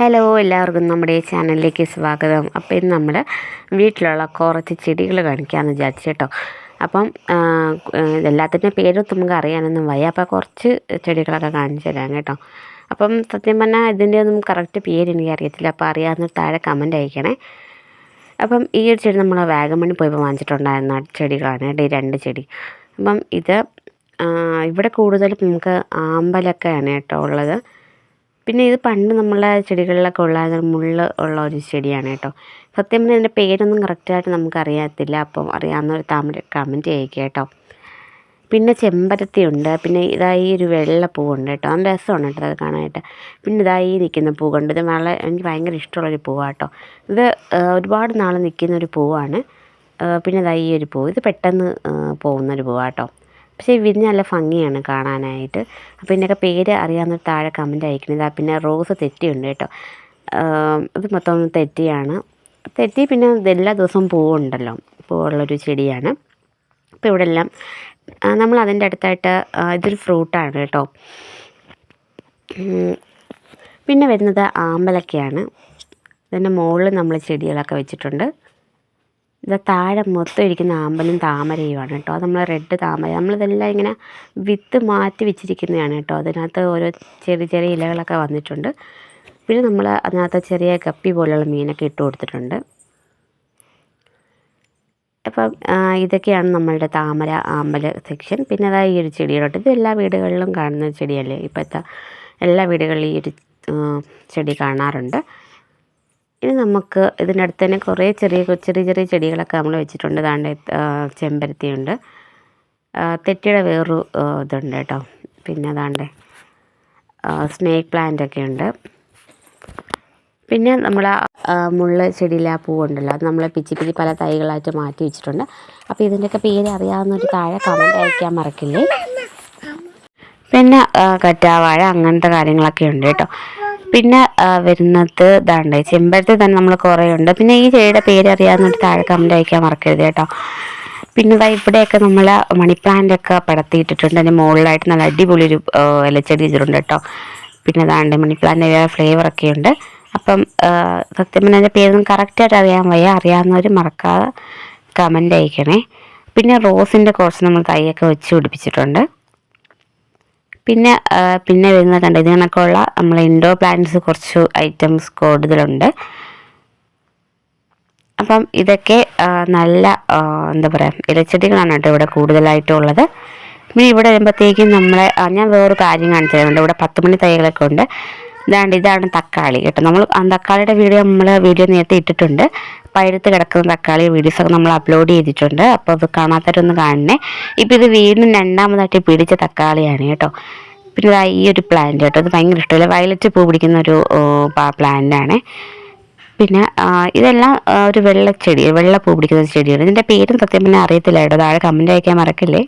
Hello എല്ലാവർക്കും നമ്മുടെ ഈ ചാനലിലേക്ക് സ്വാഗതം. അപ്പോൾ ഇന്ന് നമ്മൾ വീട്ടിലുള്ള കുറച്ച് ചെടികൾ കാണിക്കാമെന്ന് വിചാരിച്ചു കേട്ടോ അപ്പം എല്ലാത്തിന്റെ പേരൊന്നും നമുക്ക് അറിയാനൊന്നും വയ്യ. അപ്പോൾ കുറച്ച് ചെടികളൊക്കെ കാണിച്ചു തരാം കേട്ടോ. അപ്പം സത്യം പറഞ്ഞാൽ ഇതിന്റെ ഒന്നും കറക്റ്റ് പേര് എനിക്ക് അറിയത്തില്ല അപ്പോൾ അറിയാവുന്ന താഴെ കമന്റ് അയക്കണേ. അപ്പം ഈ ഒരു ചെടി നമ്മൾ വാഗമണ്ണി പോയപ്പോൾ വാങ്ങിച്ചിട്ടുണ്ടായിരുന്ന ചെടികളാണ് കേട്ടോ ഈ രണ്ട് ചെടി. അപ്പം ഇത് ഇവിടെ കൂടുതലും നമുക്ക് ആമ്പലൊക്കെയാണ് കേട്ടോ ഉള്ളത്. പിന്നെ ഇത് പണ്ട് നമ്മളെ ചെടികളിലൊക്കെ ഉള്ള മുള്ള് ഉള്ള ഒരു ചെടിയാണ് കേട്ടോ. സത്യം പറഞ്ഞാൽ ഇതിന്റെ പേരൊന്നും കറക്റ്റായിട്ട് നമുക്ക് അറിയത്തില്ല. അപ്പം ഒരു താമര കമന്റ് ചെയ്യുക കേട്ടോ. പിന്നെ ചെമ്പരത്തി ഉണ്ട്. പിന്നെ ഇതായി ഒരു വെള്ള പൂവുണ്ട് കേട്ടോ. നല്ല രസമാണ് കേട്ടോ അത് കാണാനായിട്ട്. പിന്നെ ഇതായി നിൽക്കുന്ന പൂവുണ്ട് ഇത് വളരെ എനിക്ക് ഭയങ്കര ഇഷ്ടമുള്ളൊരു പൂവാണ് കേട്ടോ. ഇത് ഒരുപാട് നാൾ നിൽക്കുന്ന ഒരു പൂവാണ്. പിന്നെ ഇതായി ഒരു പൂവ് ഇത് പെട്ടെന്ന് പോകുന്നൊരു പൂവാണ് കേട്ടോ. പക്ഷേ വിരിഞ്ഞ നല്ല ഭംഗിയാണ് കാണാനായിട്ട്. അപ്പോൾ ഇതിന്റെയൊക്കെ പേര് അറിയാവുന്നവർ താഴെ കമന്റ് അയക്കുന്നത് പിന്നെ റോസ് തെറ്റിയുണ്ട് കേട്ടോ. ഇത് മൊത്തം തെറ്റിയാണ്. തെറ്റി പിന്നെ എല്ലാ ദിവസവും പൂവുണ്ടല്ലോ. പൂവുള്ളൊരു ചെടിയാണ്. അപ്പോൾ ഇവിടെ എല്ലാം നമ്മൾ അതിന്റെ അടുത്തായിട്ട് ഇതൊരു ഫ്രൂട്ടാണ് കേട്ടോ. പിന്നെ വരുന്നത് ആമ്പലക്കയാണ്. ഇതിന്റെ മുകളിൽ നമ്മൾ ചെടികളൊക്കെ വെച്ചിട്ടുണ്ട്. ഇത് താഴെ മൊത്തം ഇരിക്കുന്ന ആമ്പലും താമരയുമാണ് കേട്ടോ. നമ്മൾ റെഡ് താമര. നമ്മളിതെല്ലാം ഇങ്ങനെ വിത്ത് മാറ്റി വെച്ചിരിക്കുന്നതാണ് കേട്ടോ. അതിനകത്ത് ഓരോ ചെറിയ ചെറിയ ഇലകളൊക്കെ വന്നിട്ടുണ്ട്. പിന്നെ നമ്മൾ അതിനകത്ത് ചെറിയ കപ്പി പോലെയുള്ള മീനൊക്കെ ഇട്ട് കൊടുത്തിട്ടുണ്ട്. അപ്പം ഇതൊക്കെയാണ് നമ്മളുടെ താമര ആമ്പൽ സെക്ഷൻ. പിന്നെ അതായത് ഈ ഒരു ചെടിയിലോട്ട് ഇത് എല്ലാ വീടുകളിലും കാണുന്ന ചെടിയല്ലേ? ഇപ്പോഴത്തെ എല്ലാ വീടുകളിലും ഈ ഒരു ചെടി കാണാറുണ്ട്. ഇനി നമുക്ക് ഇതിനടുത്ത് തന്നെ കുറേ ചെറിയ ചെറിയ ചെറിയ ചെടികളൊക്കെ നമ്മൾ വെച്ചിട്ടുണ്ട്. ദാണ്ട് ചെമ്പരത്തിയുണ്ട്. തെറ്റിയുടെ വേറൊരു ഇതുണ്ട് കേട്ടോ. പിന്നെ അതാണ്ട് സ്നേക്ക് പ്ലാന്റ് ഒക്കെ ഉണ്ട്. പിന്നെ നമ്മൾ മുള്ള ചെടിയിലെ ആ പൂവുണ്ടല്ലോ. അത് നമ്മൾ പിച്ചി പിച്ചി പല തൈകളായിട്ട് മാറ്റി വെച്ചിട്ടുണ്ട്. അപ്പോൾ ഇതിന്റെയൊക്കെ പേര് അറിയാവുന്ന ഒരു താഴെ കമന്റ് അയക്കാൻ മറക്കില്ലേ. പിന്നെ കറ്റാവാഴ അങ്ങനത്തെ കാര്യങ്ങളൊക്കെ ഉണ്ട് കേട്ടോ. പിന്നെ വരുന്നത് ഇതാണ്ട് ചെമ്പരത്തി തന്നെ നമ്മൾ കുറേ ഉണ്ട് പിന്നെ ഈ ചെടിയുടെ പേര് അറിയാവുന്നൊരു താഴെ കമന്റ് അയക്കാൻ മറക്കരുത് കേട്ടോ. പിന്നെ ഇതാ ഇവിടെയൊക്കെ നമ്മൾ മണി പ്ലാന്റ് പടത്തിയിട്ടിട്ടുണ്ട്. അതിന്റെ മുകളിലായിട്ട് നല്ല അടിപൊളി ഒരു ഇലച്ചെടി ഇതിലുണ്ട് കേട്ടോ. പിന്നെ ഇതാണ്ട് മണി പ്ലാന്റ് ഫ്ലേവറൊക്കെ ഉണ്ട് അപ്പം സത്യം പറഞ്ഞാൽ അതിന്റെ പേരൊന്നും കറക്റ്റായിട്ട് അറിയാൻ വയ്യ. അറിയാവുന്നവർ മറക്കാതെ കമന്റ് അയക്കണേ. പിന്നെ റോസിന്റെ കുറച്ച് നമ്മൾ തൈയൊക്കെ വെച്ച് പിടിപ്പിച്ചിട്ടുണ്ട്. പിന്നെ പിന്നെ വരുന്ന കണ്ടോ ഇത് കണക്കുള്ള നമ്മൾ ഇൻഡോർ പ്ലാന്റ്സ് കുറച്ച് ഐറ്റംസ് കൂടുതലുണ്ട്. അപ്പം ഇതൊക്കെ നല്ല എന്താ പറയുക ഇലച്ചെടികളാണ് കേട്ടോ ഇവിടെ കൂടുതലായിട്ടുള്ളത്. പിന്നെ ഇവിടെ വരുമ്പോഴത്തേക്കും നമ്മളെ ഞാൻ വേറൊരു കാര്യം കാണിച്ചു തരുന്നുണ്ട് ഇവിടെ പത്ത് മണി തൈകളൊക്കെ ഉണ്ട്. ഇതാണ്ട് ഇതാണ് തക്കാളി കേട്ടോ. നമ്മൾ ആ തക്കാളിയുടെ വീഡിയോ നമ്മൾ വീഡിയോ നേരത്തെ ഇട്ടിട്ടുണ്ട്. പഴുത്ത് കിടക്കുന്ന തക്കാളി വീഡിയോസ് ഒക്കെ നമ്മൾ അപ്ലോഡ് ചെയ്തിട്ടുണ്ട്. അപ്പോൾ അത് കാണാത്തവരൊന്ന് കാണണേ. ഇപ്പോൾ ഇത് വീണ്ടും രണ്ടാമതായിട്ട് പിടിച്ച തക്കാളിയാണ് കേട്ടോ. പിന്നെ ഈ ഒരു പ്ലാന്റ് കേട്ടോ. ഇത് ഭയങ്കര ഇഷ്ടമല്ല വയലറ്റ് പൂ പിടിക്കുന്ന ഒരു പ്ലാന്റാണ് പിന്നെ ഇതെല്ലാം ഒരു വെള്ള ചെടി വെള്ള പൂ പിടിക്കുന്ന ചെടിയാണ്. ഇതിന്റെ പേരും സത്യം പിന്നെ അറിയത്തില്ല കേട്ടോ. താഴെ കമന്റ് അയക്കാൻ മറക്കല്ലേ?